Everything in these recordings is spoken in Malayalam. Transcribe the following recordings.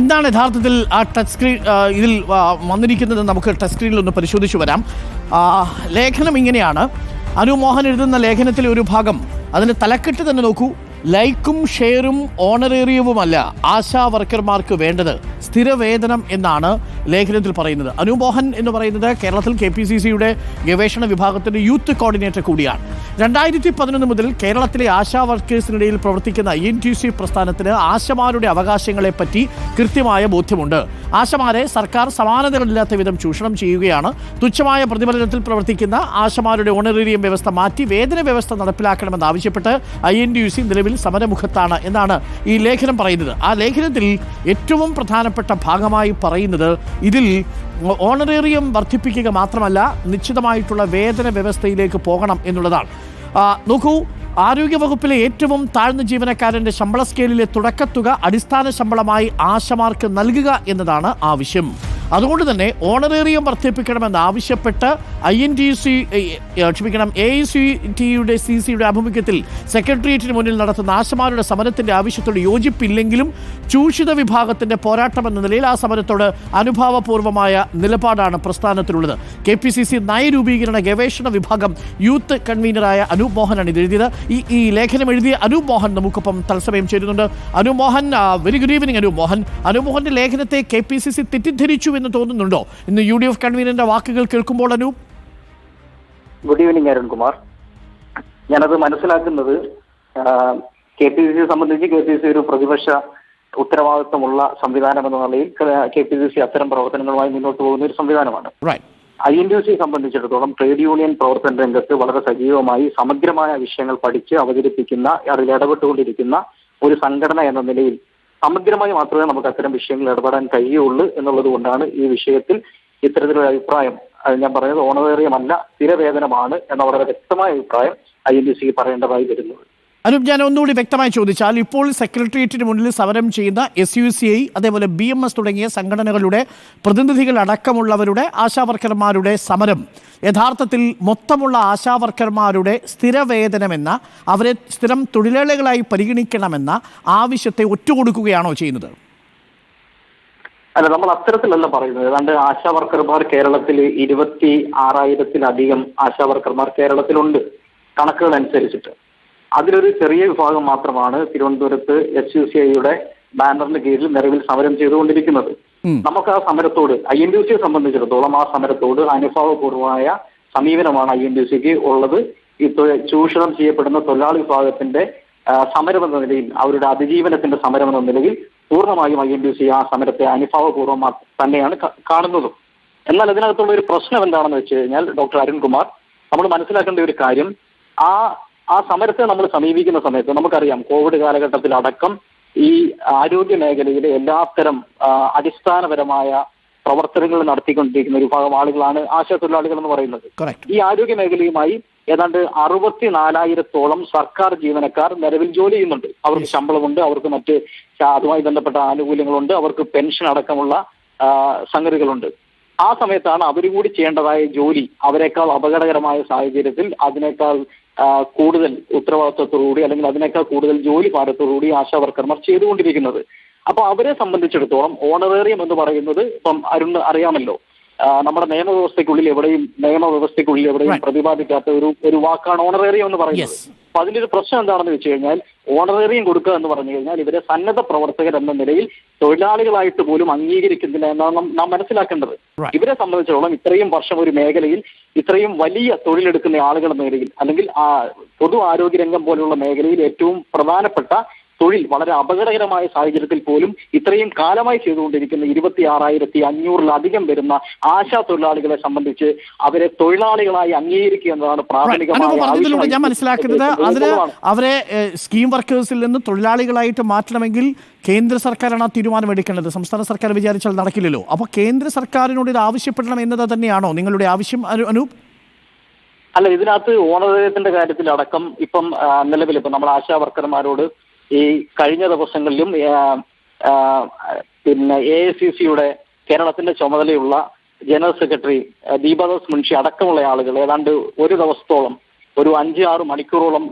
എന്താണ് യഥാർത്ഥത്തിൽ ആ ടച്ച് സ്ക്രീൻ ഇതിൽ വന്നിരിക്കുന്നത്? നമുക്ക് ടച്ച് സ്ക്രീനിൽ ഒന്ന് പരിശോധിച്ചു വരാം. ലേഖനം ഇങ്ങനെയാണ്. അനു മോഹൻ എഴുതുന്ന ലേഖനത്തിലെ ഒരു ഭാഗം അതിന്റെ തലക്കെട്ട് തന്നെ നോക്കൂ. ലൈക്കും ഷെയറും ഓണറേറിയവുമല്ല ആശാ വർക്കർമാർക്ക് വേണ്ടത് സ്ഥിരവേതനം എന്നാണ് ലേഖനത്തിൽ പറയുന്നത്. അനുമോഹൻ എന്ന് പറയുന്നത് കേരളത്തിൽ കെ പി സി സിയുടെ ഗവേഷണ വിഭാഗത്തിന്റെ യൂത്ത് കോർഡിനേറ്റർ കൂടിയാണ്. രണ്ടായിരത്തി പതിനൊന്ന് മുതൽ കേരളത്തിലെ ആശാ വർക്കേഴ്സിനിടയിൽ പ്രവർത്തിക്കുന്ന ഐ എൻ ടി സി പ്രസ്ഥാനത്തിന് ആശമാരുടെ അവകാശങ്ങളെ പറ്റി കൃത്യമായ ബോധ്യമുണ്ട്. ആശമാരെ സർക്കാർ സമാനതകളില്ലാത്ത വിധം ചൂഷണം ചെയ്യുകയാണ്. തുച്ഛമായ പ്രതിഫലനത്തിൽ പ്രവർത്തിക്കുന്ന ആശമാരുടെ ഓണറേറിയം വ്യവസ്ഥ മാറ്റി വേതന വ്യവസ്ഥ നടപ്പിലാക്കണമെന്നാവശ്യപ്പെട്ട് I N T U C നിലവിൽ സമരമുഖത്താണ് എന്നാണ് ഈ ലേഖനം പറയുന്നത്. ആ ലേഖനത്തിൽ ഏറ്റവും പ്രധാനപ്പെട്ട ഭാഗമായി പറയുന്നത് ഇതിൽ ഓണറേറിയം വർദ്ധിപ്പിക്കുക മാത്രമല്ല നിശ്ചിതമായിട്ടുള്ള വേതന വ്യവസ്ഥയിലേക്ക് പോകണം എന്നുള്ളതാണ്. നോക്കൂ ആരോഗ്യവകുപ്പിലെ ഏറ്റവും താഴ്ന്ന ജീവനക്കാരന്റെ ശമ്പള സ്കെയിലിലെ തുടക്കത്തുക അടിസ്ഥാന ശമ്പളമായി ആശമാർക്ക് നൽകുക എന്നതാണ് ആവശ്യം അതുകൊണ്ട് തന്നെ ഓണറേറിയം വർദ്ധിപ്പിക്കണമെന്ന് ആവശ്യപ്പെട്ട് ഐ എൻ ടി സി ക്ഷമിക്കണം എ ഐ സി ടിയുടെ സി സിയുടെ ആഭിമുഖ്യത്തിൽ സെക്രട്ടേറിയറ്റിന് മുന്നിൽ നടത്തുന്ന ആശമാരുടെ സമരത്തിന്റെ ആവശ്യത്തോട് യോജിപ്പില്ലെങ്കിലും ചൂഷിത വിഭാഗത്തിന്റെ പോരാട്ടം എന്ന നിലയിൽ ആ സമരത്തോട് അനുഭാവപൂർവമായ നിലപാടാണ് പ്രസ്ഥാനത്തിലുള്ളത്. കെ പി സി സി നയരൂപീകരണ ഗവേഷണ വിഭാഗം യൂത്ത് കൺവീനറായ അനൂപ് മോഹനാണ് ഇത് എഴുതിയത്. ഈ ഈ ലേഖനം എഴുതിയ അനൂപ് മോഹൻ നമുക്കൊപ്പം തത്സമയം ചേരുന്നുണ്ട്. Anoop Mohan very good evening Anoop Mohan. Anoop മോഹന്റെ ലേഖനത്തെ കെ പി സി സി തെറ്റിദ്ധരിച്ചു എന്ന് തോന്നുന്നുണ്ടോ? ഇന്ന് യു ഡി എഫ് കൺവീനറിന്റെ വാക്കുകൾ കേൾക്കുമ്പോൾ അനു? Good evening Arunkumar. ഞാനത് മനസ്സിലാക്കുന്നത് കെ പി സി സി സംബന്ധിച്ച് കെ പി സി ഒരു പ്രതിപക്ഷ ഉത്തരവാദിത്വമുള്ള സംവിധാനം എന്ന നിലയിൽ കെ പി സി സി അത്തരം പ്രവർത്തനങ്ങളുമായി മുന്നോട്ട് പോകുന്ന ഒരു സംവിധാനമാണ്. ഐ എൻ ഡി സി സംബന്ധിച്ചിടത്തോളം ട്രേഡ് യൂണിയൻ പ്രവർത്തന രംഗത്ത് വളരെ സജീവമായി സമഗ്രമായ വിഷയങ്ങൾ പഠിച്ച് അവതരിപ്പിക്കുന്ന അതിൽ ഇടപെട്ടുകൊണ്ടിരിക്കുന്ന ഒരു സംഘടന എന്ന നിലയിൽ സമഗ്രമായി മാത്രമേ നമുക്ക് അത്തരം വിഷയങ്ങളിൽ ഇടപെടാൻ കഴിയുള്ളൂ എന്നുള്ളത് കൊണ്ടാണ് ഈ വിഷയത്തിൽ ഇത്തരത്തിലൊരു അഭിപ്രായം. ഞാൻ പറയുന്നത് ഓണവേറിയമല്ല സ്ഥിരവേതനമാണ് എന്ന വളരെ വ്യക്തമായ അഭിപ്രായം ഐ എൻ ഡി സി പറയേണ്ടതായി വരുന്നത് അനൂപ് ഞാൻ ഒന്നുകൂടി വ്യക്തമായി ചോദിച്ചാൽ ഇപ്പോൾ സെക്രട്ടേറിയറ്റിന് മുന്നിൽ സമരം ചെയ്യുന്ന എസ് യു സി ഐ അതേപോലെ ബി എം എസ് തുടങ്ങിയ സംഘടനകളുടെ പ്രതിനിധികൾ അടക്കമുള്ളവരുടെ ആശാവർക്കർമാരുടെ സമരം. യഥാർത്ഥത്തിൽ മൊത്തമുള്ള ആശാവർക്കർമാരുടെ സ്ഥിരവേതനമെന്ന അവരെ സ്ഥിരം തൊഴിലാളികളായി പരിഗണിക്കണമെന്ന ആവശ്യത്തെ ഒറ്റുകൊടുക്കുകയാണോ ചെയ്യുന്നത്? അല്ല നമ്മൾ അത്തരത്തിലല്ല പറയുന്നത്. ഏതാണ്ട് ആശാവർക്കർമാർ കേരളത്തിൽ ഇരുപത്തി ആറായിരത്തിലധികം ആശാവർക്കർമാർ കേരളത്തിലുണ്ട്. കണക്കുകൾ അനുസരിച്ചിട്ട്. അതിലൊരു ചെറിയ വിഭാഗം മാത്രമാണ് തിരുവനന്തപുരത്ത് എസ് യു സി ഐയുടെ ബാനറിന് കീഴിൽ നിലവിൽ സമരം ചെയ്തുകൊണ്ടിരിക്കുന്നത്. നമുക്ക് ആ സമരത്തോട് ഐ എൻ ഡി സിയെ സംബന്ധിച്ചിടത്തോളം ആ സമരത്തോട് അനുഭാവപൂർവമായ സമീപനമാണ് ഐ എൻ ഡി സിക്ക് ഉള്ളത്. ഈ ചൂഷണം ചെയ്യപ്പെടുന്ന തൊഴിലാളി വിഭാഗത്തിന്റെ സമരം എന്ന നിലയിൽ അവരുടെ അതിജീവനത്തിന്റെ സമരം എന്ന നിലയിൽ പൂർണമായും ഐ എൻ ഡി സി ആ സമരത്തെ അനുഭാവപൂർവം തന്നെയാണ് കാണുന്നതും. എന്നാൽ അതിനകത്തുള്ള ഒരു പ്രശ്നം എന്താണെന്ന് വെച്ച് കഴിഞ്ഞാൽ ഡോക്ടർ അരുൺകുമാർ നമ്മൾ മനസ്സിലാക്കേണ്ട ഒരു കാര്യം ആ ആ സമരത്തെ നമ്മൾ സമീപിക്കുന്ന സമയത്ത് നമുക്കറിയാം കോവിഡ് കാലഘട്ടത്തിൽ അടക്കം ഈ ആരോഗ്യ മേഖലയിലെ എല്ലാത്തരം അടിസ്ഥാനപരമായ പ്രവർത്തനങ്ങൾ നടത്തിക്കൊണ്ടിരിക്കുന്ന ഒരു വിഭാഗം ആളുകളാണ് ആശാ തൊഴിലാളികൾ എന്ന് പറയുന്നത്. ഈ ആരോഗ്യ മേഖലയുമായി ഏതാണ്ട് അറുപത്തിനാലായിരത്തോളം സർക്കാർ ജീവനക്കാർ നിലവിൽ ജോലി ചെയ്യുന്നുണ്ട്. അവർക്ക് ശമ്പളമുണ്ട് അവർക്ക് മറ്റ് അതുമായി ബന്ധപ്പെട്ട ആനുകൂല്യങ്ങളുണ്ട് അവർക്ക് പെൻഷൻ അടക്കമുള്ള സംഗതികളുണ്ട്. ആ സമയത്താണ് അവർ കൂടി ചെയ്യേണ്ടതായ ജോലി അവരെക്കാൾ അപകടകരമായ സാഹചര്യത്തിൽ അതിനേക്കാൾ കൂടുതൽ ഉത്തരവാദിത്വത്തോടുകൂടി അല്ലെങ്കിൽ അതിനേക്കാൾ കൂടുതൽ ജോലി ഭാരത്തോടുകൂടി ആശാ വർക്കർമാർ ചെയ്തുകൊണ്ടിരിക്കുന്നത്. അപ്പൊ അവരെ സംബന്ധിച്ചിടത്തോളം ഓണറേറിയം എന്ന് പറയുന്നത് ഇപ്പം അരുൺ അറിയാമല്ലോ. നമ്മുടെ നിയമവ്യവസ്ഥയ്ക്കുള്ളിൽ എവിടെയും നിയമവ്യവസ്ഥയ്ക്കുള്ളിൽ എവിടെയും പ്രതിപാദിക്കാത്ത ഒരു ഒരു വാക്കാണ് ഓണറേറിയം എന്ന് പറയുന്നത്. അപ്പൊ അതിന്റെ ഒരു പ്രശ്നം എന്താണെന്ന് വെച്ച് കഴിഞ്ഞാൽ ഓണറേറിയം കൊടുക്കുക എന്ന് പറഞ്ഞു കഴിഞ്ഞാൽ ഇവരെ സന്നദ്ധ പ്രവർത്തകർ എന്ന നിലയിൽ തൊഴിലാളികളായിട്ട് പോലും അംഗീകരിക്കുന്നില്ല എന്നാണ് നാം- മനസ്സിലാക്കേണ്ടത്. ഇവരെ സംബന്ധിച്ചിടത്തോളം ഇത്രയും വർഷം ഒരു മേഖലയിൽ ഇത്രയും വലിയ തൊഴിലെടുക്കുന്ന ആളുകൾ എന്ന നിലയിൽ അല്ലെങ്കിൽ ആ പൊതു ആരോഗ്യരംഗം പോലുള്ള മേഖലയിൽ ഏറ്റവും പ്രധാനപ്പെട്ട തൊഴിൽ വളരെ അപകടകരമായ സാഹചര്യത്തിൽ പോലും ഇത്രയും കാലമായി ചെയ്തുകൊണ്ടിരിക്കുന്ന ഇരുപത്തി ആറായിരത്തി അഞ്ഞൂറിലധികം വരുന്ന ആശാ തൊഴിലാളികളെ സംബന്ധിച്ച് അവരെ തൊഴിലാളികളായി അംഗീകരിക്കുക എന്നതാണ് പ്രാഥമികമായ ഞാൻ മനസ്സിലാക്കുന്നത് അതിന് അവരെ സ്കീം വർക്കേഴ്സിൽ നിന്ന് തൊഴിലാളികളായിട്ട് മാറ്റണമെങ്കിൽ കേന്ദ്ര സർക്കാരാണ് ആ തീരുമാനം എടുക്കേണ്ടത്. സംസ്ഥാന സർക്കാർ വിചാരിച്ചാൽ നടക്കില്ലല്ലോ. അപ്പോൾ കേന്ദ്ര സർക്കാരിനോട് ഇത് ആവശ്യപ്പെടണം എന്നത് തന്നെയാണോ നിങ്ങളുടെ ആവശ്യം അനു അനൂപ്? അല്ല ഇതിനകത്ത് ഓണറേറിയത്തിന്റെ കാര്യത്തിൽ അടക്കം ഇപ്പം നിലവിൽ ഇപ്പം നമ്മൾ ആശാ വർക്കർമാരോട് ഈ കഴിഞ്ഞ ദിവസങ്ങളിലും പിന്നെ എ ഐ സി സിയുടെ കേരളത്തിന്റെ ചുമതലയുള്ള ജനറൽ സെക്രട്ടറി ദീപദാസ് മുൻഷി അടക്കമുള്ള ആളുകൾ ഏതാണ്ട് ഒരു ദിവസത്തോളം ഒരു അഞ്ച് ആറ് മണിക്കൂറോളം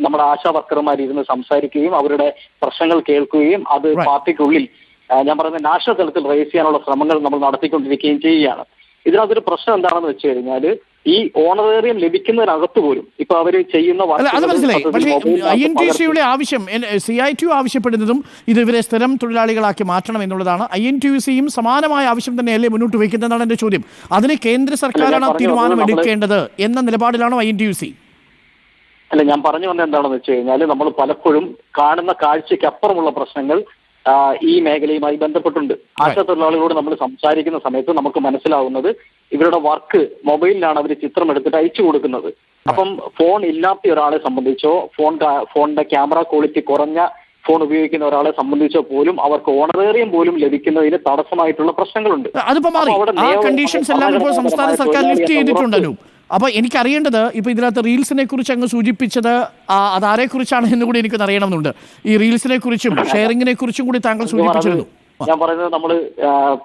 നമ്മുടെ ആശാ വർക്കർമാർ ഇരുന്ന് സംസാരിക്കുകയും അവരുടെ പ്രശ്നങ്ങൾ കേൾക്കുകയും അത്. പാർട്ടിക്കുള്ളിൽ ഞാൻ പറയുന്ന നാഷണൽ തലത്തിൽ റേസ് ചെയ്യാനുള്ള ശ്രമങ്ങൾ നമ്മൾ നടത്തിക്കൊണ്ടിരിക്കുകയും ചെയ്യുകയാണ് ഇതിനകത്തൊരു പ്രശ്നം എന്താണെന്ന് വെച്ച് കഴിഞ്ഞാൽ ഈ ഓണറേറിയം ലഭിക്കുന്നതിനകത്ത് പോലും ഇപ്പൊ അവർ ചെയ്യുന്ന അത് മനസ്സിലായി. പക്ഷേ മൊബൈലിനകത്ത് ഐ എൻ ടി സിയുടെ ആവശ്യം സി ഐ ടി ആവശ്യപ്പെടുന്നതും ഇത് ഇവരെ സ്ഥിരം തൊഴിലാളികളാക്കി മാറ്റണം എന്നുള്ളതാണ്. ഐ എൻ ടി സിയും സമാനമായ ആവശ്യം തന്നെയല്ലേ മുന്നോട്ട് വയ്ക്കുന്നതാണ് എന്റെ ചോദ്യം. അതിന് കേന്ദ്ര സർക്കാരാണ് പറഞ്ഞത് തീരുമാനം നമ്മൾ എടുക്കേണ്ടത് എന്ന നിലപാടിലാണോ ഐ എൻ ടി സി? അല്ല ഞാൻ പറഞ്ഞു വന്നത് എന്താണെന്ന് വെച്ച് കഴിഞ്ഞാൽ നമ്മൾ പലപ്പോഴും കാണുന്ന കാഴ്ചയ്ക്ക് അപ്പുറമുള്ള പ്രശ്നങ്ങൾ ഈ മേഖലയുമായി ബന്ധപ്പെട്ടുണ്ട്. ആശ തൊഴിലാളികളോട് നമ്മൾ സംസാരിക്കുന്ന സമയത്ത് നമുക്ക് മനസ്സിലാവുന്നത് ഇവരുടെ വർക്ക് മൊബൈലിലാണ് അവർ ചിത്രം എടുത്തിട്ട് അയച്ചു കൊടുക്കുന്നത്. അപ്പം ഫോൺ ഇല്ലാത്ത ഒരാളെ സംബന്ധിച്ചോ ഫോൺ ഫോണിന്റെ ക്യാമറ ക്വാളിറ്റി കുറഞ്ഞ ഫോൺ ഉപയോഗിക്കുന്ന ഒരാളെ സംബന്ധിച്ചോ പോലും അവർക്ക് ഓണറേറിയം പോലും ലഭിക്കുന്നതിന് തടസ്സമായിട്ടുള്ള പ്രശ്നങ്ങളുണ്ട്. അതിപ്പോ മാറി. ആ കണ്ടീഷൻസ് എല്ലാം ഇപ്പോൾ സംസ്ഥാന സർക്കാർ ലിഫ്റ്റ് തൊഴിലാളിയെ ചെയ്തിട്ടുണ്ട് എനിക്കറിയേണ്ടത് ഇപ്പോൾ ഇതിനകത്ത് റീൽസിനെ കുറിച്ച് അങ്ങ് സൂചിപ്പിച്ചത് അതാരെക്കുറിച്ചാണ് അതാരെ കുറിച്ചാണ് എന്ന് കൂടി എനിക്ക് അറിയണമെന്നുണ്ട് ഈ റീൽസിനെ കുറിച്ചും ഷെയറിങ്ങിനെ കുറിച്ചും കൂടി താങ്കൾ സൂചിപ്പിച്ചിരുന്നു ഞാൻ പറയുന്നത് നമ്മൾ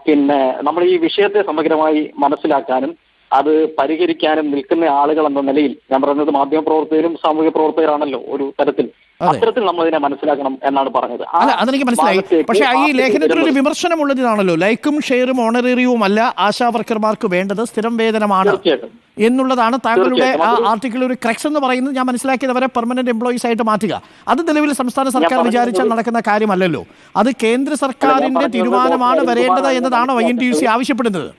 പിന്നെ നമ്മൾ ഈ വിഷയത്തെ സമഗ്രമായി മനസ്സിലാക്കാനും അത് പരിഹരിക്കാനും നിൽക്കുന്ന ആളുകൾ എന്ന നിലയിൽ ഞാൻ പറയുന്നത് മാധ്യമ പ്രവർത്തകരും സാമൂഹിക പ്രവർത്തകരാണല്ലോ ഒരു തരത്തിൽ. അത്തരത്തിൽ നമ്മൾ ഇതിനെ മനസ്സിലാക്കണം എന്നാണ് പറഞ്ഞത്. അല്ല അതെനിക്ക് മനസ്സിലായി. പക്ഷേ ഈ ലേഖനത്തിൽ ഒരു വിമർശനമുള്ളത് ഇതാണല്ലോ ലൈക്കും ഷെയറും ഓണറേറിയവും അല്ല ആശാ വർക്കർമാർക്ക് വേണ്ടത് സ്ഥിരം വേതനമാണ് എന്നുള്ളതാണ് താങ്കളുടെ ആ ആർട്ടിക്കിൾ ഒരു ക്രക്സ് എന്ന് പറയുന്നത് ഞാൻ മനസ്സിലാക്കിയത് അവരെ പെർമനന്റ് എംപ്ലോയീസ് ആയിട്ട് മാറ്റുക. അത് നിലവിൽ സംസ്ഥാന സർക്കാർ വിചാരിച്ചാൽ നടക്കുന്ന കാര്യമല്ലല്ലോ. അത് കേന്ദ്ര സർക്കാരിന്റെ തീരുമാനമാണ് വരേണ്ടത് എന്നതാണോ I N T U C ആവശ്യപ്പെടുന്നത്?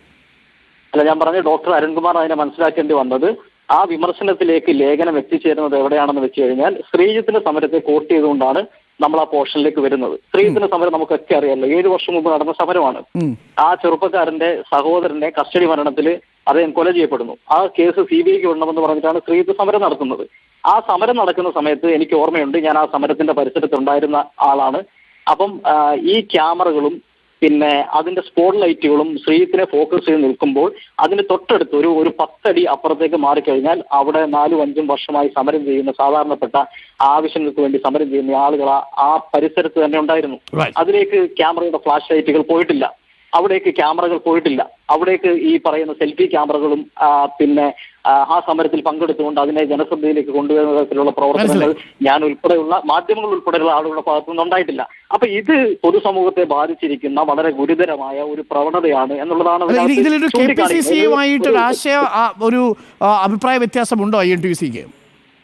അല്ല ഞാൻ പറഞ്ഞ ഡോക്ടർ അരുൺകുമാർ അതിനെ മനസ്സിലാക്കേണ്ടി വന്നത് ആ വിമർശനത്തിലേക്ക് ലേഖനം എത്തിച്ചേരുന്നത് എവിടെയാണെന്ന് വെച്ച് കഴിഞ്ഞാൽ ശ്രീജിത്തിന്റെ സമരത്തെ കോട്ട് ചെയ്തുകൊണ്ടാണ് നമ്മൾ ആ പോർഷനിലേക്ക് വരുന്നത്. ശ്രീജിത്തിന്റെ സമരം നമുക്കൊക്കെ അറിയാമല്ലോ ഏഴു വർഷം മുമ്പ് നടന്ന സമരമാണ്. ആ ചെറുപ്പക്കാരന്റെ സഹോദരന്റെ കസ്റ്റഡി മരണത്തിൽ അദ്ദേഹം കൊല ചെയ്യപ്പെടുന്നു. ആ കേസ് സി ബി ഐക്ക് വിടണമെന്ന് പറഞ്ഞിട്ടാണ് ശ്രീജിത്ത് സമരം നടത്തുന്നത്. ആ സമരം നടക്കുന്ന സമയത്ത് എനിക്ക് ഓർമ്മയുണ്ട് ഞാൻ ആ സമരത്തിന്റെ പരിസരത്തുണ്ടായിരുന്ന ആളാണ്. അപ്പം ഈ ക്യാമറകളും പിന്നെ അതിന്റെ സ്പോട്ട് ലൈറ്റുകളും ശ്രീത്തിനെ ഫോക്കസ് ചെയ്ത് നിൽക്കുമ്പോൾ അതിന് തൊട്ടടുത്ത് ഒരു ഒരു പത്തടി അപ്പുറത്തേക്ക് മാറിക്കഴിഞ്ഞാൽ അവിടെ നാലും അഞ്ചും വർഷമായി സമരം ചെയ്യുന്ന സാധാരണപ്പെട്ട ആവശ്യങ്ങൾക്ക് വേണ്ടി സമരം ചെയ്യുന്ന ആളുകൾ ആ- ആ പരിസരത്ത് തന്നെ ഉണ്ടായിരുന്നു. അതിലേക്ക് ക്യാമറയുടെ ഫ്ലാഷ് ലൈറ്റുകൾ പോയിട്ടില്ല. അവിടേക്ക് ക്യാമറകൾ പോയിട്ടില്ല. അവിടേക്ക് ഈ പറയുന്ന സെൽഫി ക്യാമറകളും പിന്നെ ആ, സമരത്തിൽ പങ്കെടുത്തുകൊണ്ട് അതിനെ ജനശ്രദ്ധയിലേക്ക് കൊണ്ടുവരുന്ന തരത്തിലുള്ള പ്രവർത്തനങ്ങൾ ഞാൻ ഉൾപ്പെടെയുള്ള മാധ്യമങ്ങൾ ഉൾപ്പെടെയുള്ള ആളുകളുടെ ഭാഗത്തുനിന്ന് ഉണ്ടായിട്ടില്ല അപ്പൊ ഇത് പൊതുസമൂഹത്തെ ബാധിച്ചിരിക്കുന്ന വളരെ ഗുരുതരമായ ഒരു പ്രവണതയാണ് എന്നുള്ളതാണ് അല്ല, ഇത് ഇതിലൊരു കെ പി സി ചൂണ്ടിക്കാണിക്കുന്നത്. ഒരു ആശയ അഭിപ്രായ വ്യത്യാസമുണ്ടോ ഐ എൻ ടി സിക്ക്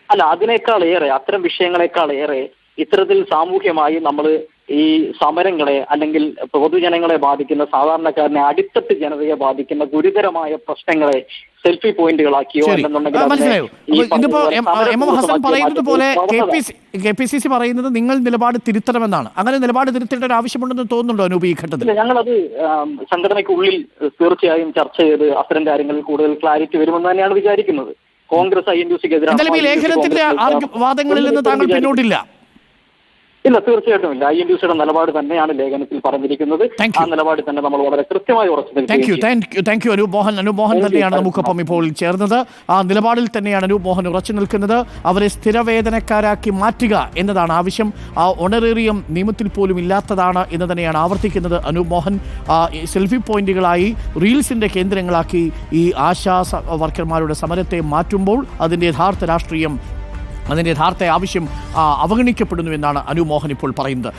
അല്ല അതിനേക്കാൾ ഏറെ അത്തരം വിഷയങ്ങളെക്കാൾ ഏറെ ഇത്തരത്തിൽ സാമൂഹ്യമായി നമ്മൾ ഈ സമരങ്ങളെ അല്ലെങ്കിൽ പൊതുജനങ്ങളെ ബാധിക്കുന്ന സാധാരണക്കാരനെ അടിത്തട്ട് ജനതയെ ബാധിക്കുന്ന ഗുരുതരമായ പ്രശ്നങ്ങളെ സെൽഫി പോയിന്റുകളാക്കിയോ മനസ്സിലായോ? ഇതിപ്പോ എം- എം ഹസൻ പറയുന്നത് പോലെ K P C C C പറയുന്നത് നിങ്ങൾ നിലപാട് തിരുത്തണമെന്നാണ്. അങ്ങനെ നിലപാട് തിരുത്തേണ്ട ഒരു ആവശ്യമുണ്ടെന്ന് തോന്നുന്നുണ്ടോ അനൂപ് ഈ ഘട്ടത്തിൽ? ഞങ്ങളത് സംഘടനയ്ക്കുള്ളിൽ തീർച്ചയായും ചർച്ച ചെയ്ത് അത്തരം കാര്യങ്ങളിൽ കൂടുതൽ ക്ലാരിറ്റി വരുമെന്ന് തന്നെയാണ് വിചാരിക്കുന്നത്. കോൺഗ്രസ് ഐ എൻ ഡി സിക്ക് എതിരാണ് ലേഖനത്തിന്റെ വാദങ്ങളിൽ നിന്ന് താങ്കൾ പിന്നോട്ടില്ല. ഇല്ല തീർച്ചയായിട്ടും ഇല്ല. ഐ എൻ ഡി സിയുടെ നിലപാട് തന്നെയാണ് ലേഖനത്തിൽ പറഞ്ഞിരിക്കുന്നത്. ആ നിലപാട് തന്നെ നമ്മൾ വളരെ കൃത്യമായി ഉറച്ചു thank you. Thank you Anoop Mohan. Anoop Mohan തന്നെയാണ് നമുക്കൊപ്പം ഇപ്പോൾ ചേർന്നത്. ആ നിലപാടിൽ തന്നെയാണ് അനൂപ് മോഹൻ ഉറച്ചു നിൽക്കുന്നത്. അവരെ സ്ഥിരവേതനക്കാരാക്കി മാറ്റുക എന്നതാണ് ആവശ്യം. ആ ഒണറേറിയം നിയമത്തിൽ പോലും ഇല്ലാത്തതാണ് എന്ന് തന്നെയാണ് ആവർത്തിക്കുന്നത് അനൂപ് മോഹൻ. സെൽഫി പോയിന്റുകളായി റീൽസിന്റെ കേന്ദ്രങ്ങളാക്കി ഈ ആശാ വർക്കർമാരുടെ സമരത്തെ മാറ്റുമ്പോൾ അതിന്റെ യഥാർത്ഥ രാഷ്ട്രീയം അതിന്റെ യഥാർത്ഥ ആവശ്യം അവഗണിക്കപ്പെടുന്നു എന്നാണ് അനുമോഹൻ ഇപ്പോൾ പറയുന്നത്.